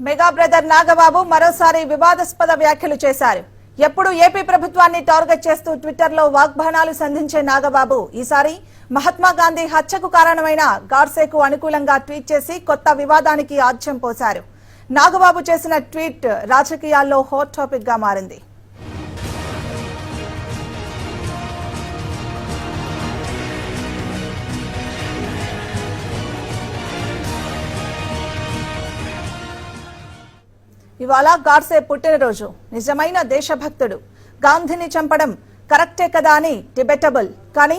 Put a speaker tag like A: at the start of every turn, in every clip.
A: Mega brother Nagababu మరోసారి వివాదాస్పద వ్యాఖ్యలు చేశారు. ఎప్పుడు ఏపీ ప్రభుత్వాన్ని టార్గెట్ చేస్తూ ట్విట్టర్లో వాగ్బాణాలు సంధించే నాగబాబు ఈసారి మహాత్మా గాంధీ హత్యకు కారణమైన గాడ్సేకు అనుకూలంగా ట్వీట్ చేసి కొత్త వివాదానికి ఆజ్యం పోశారు. నాగబాబు చేసిన ట్వీట్ రాజకీయాల్లో హాట్ టాపిక్గా మారింది. ఇవాళ గాడ్సే పుట్టినరోజు. నిజమైన దేశభక్తుడు. గాంధీని చంపడం కరెక్టే కదా అని డిబెటబుల్. కానీ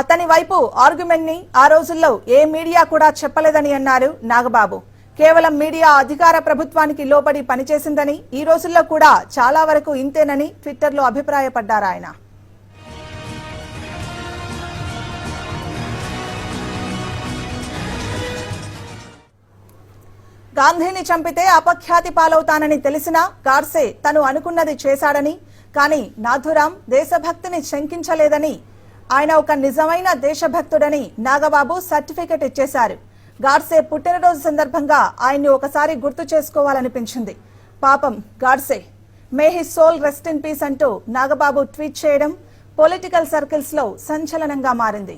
A: అతని వైపు ఆర్గ్యుమెంట్ని ఆ రోజుల్లో ఏ మీడియా కూడా చెప్పలేదని అన్నారు నాగబాబు. కేవలం మీడియా అధికార ప్రభుత్వానికి లోబడి పనిచేసిందని ఈ రోజుల్లో కూడా చాలా వరకు ఇంతేనని ట్విట్టర్లో అభిప్రాయపడ్డారు ఆయన. గాంధీని చంపితే అపఖ్యాతి పాలవుతానని తెలిసినా గాడ్సే తను అనుకున్నది చేశాడని. కానీ నాథురాం దేశభక్తిని శంకించలేదని ఆయన ఒక నిజమైన దేశభక్తుడని నాగబాబు సర్టిఫికెట్ ఇచ్చేశారు. గాడ్సే పుట్టినరోజు సందర్భంగా ఆయన్ని ఒకసారి గుర్తు చేసుకోవాలనిపించింది. పాపం Godse may he soul rest in peace అంటూ నాగబాబు ట్వీట్ చేయడం పొలిటికల్ సర్కిల్స్లో సంచలనంగా మారింది.